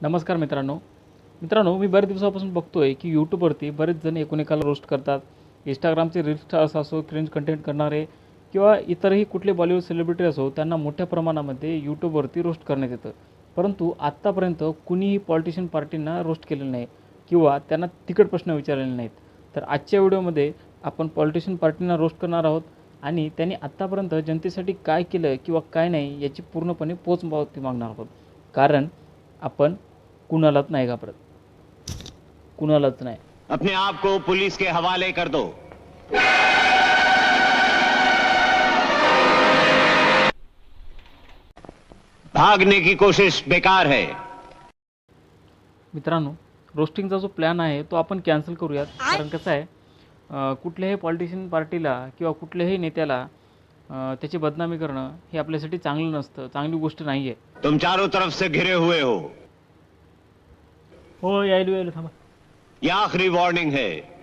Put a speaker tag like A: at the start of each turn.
A: नमस्कार मित्रांनो. मित्रांनो मी बऱ्याच दिवसापासून बघतो आहे की यूट्यूबवरती बरेच जण एकूण एकाला रोस्ट करतात. इंस्टाग्रामचे रील स्टार्स असो क्रिंज कंटेंट करणारे किंवा इतरही कुठले बॉलिवूड सेलिब्रिटी असो त्यांना मोठ्या प्रमाणामध्ये यूट्यूबवरती रोस्ट करण्यात येतं. परंतु आत्तापर्यंत कुणीही पॉलिटिशियन पार्टींना रोस्ट केलेलं नाही किंवा त्यांना तिकट प्रश्न विचारलेले नाहीत. तर आजच्या व्हिडिओमध्ये आपण पॉलिटिशियन पार्टींना रोस्ट करणार आहोत आणि त्यांनी आत्तापर्यंत जनतेसाठी काय केलं किंवा काय नाही याची पूर्णपणे पोचपावती मागणार आहोत. कारण आपण कुणालाच नाही घाबरत. कुणालाच नाही.
B: अपने आप को पुलिस के हवाले कर दो. भागने की कोशिश बेकार है.
A: मित्रांनो रोस्टिंगचा जो प्लॅन आहे तो आपण कॅन्सल करूयात. कारण कसं आहे कुठल्याही पॉलिटिशियन पार्टीला किंवा कुठल्याही नेत्याला त्याची बदनामी करणं हे आपल्यासाठी चांगलं नसतं चांगली गोष्ट नाही आहे
B: तुम चारों तरफ से घिरे हुए हो.
A: हो यायलो यायलो थांबा.
B: या आखरी वार्निंग है।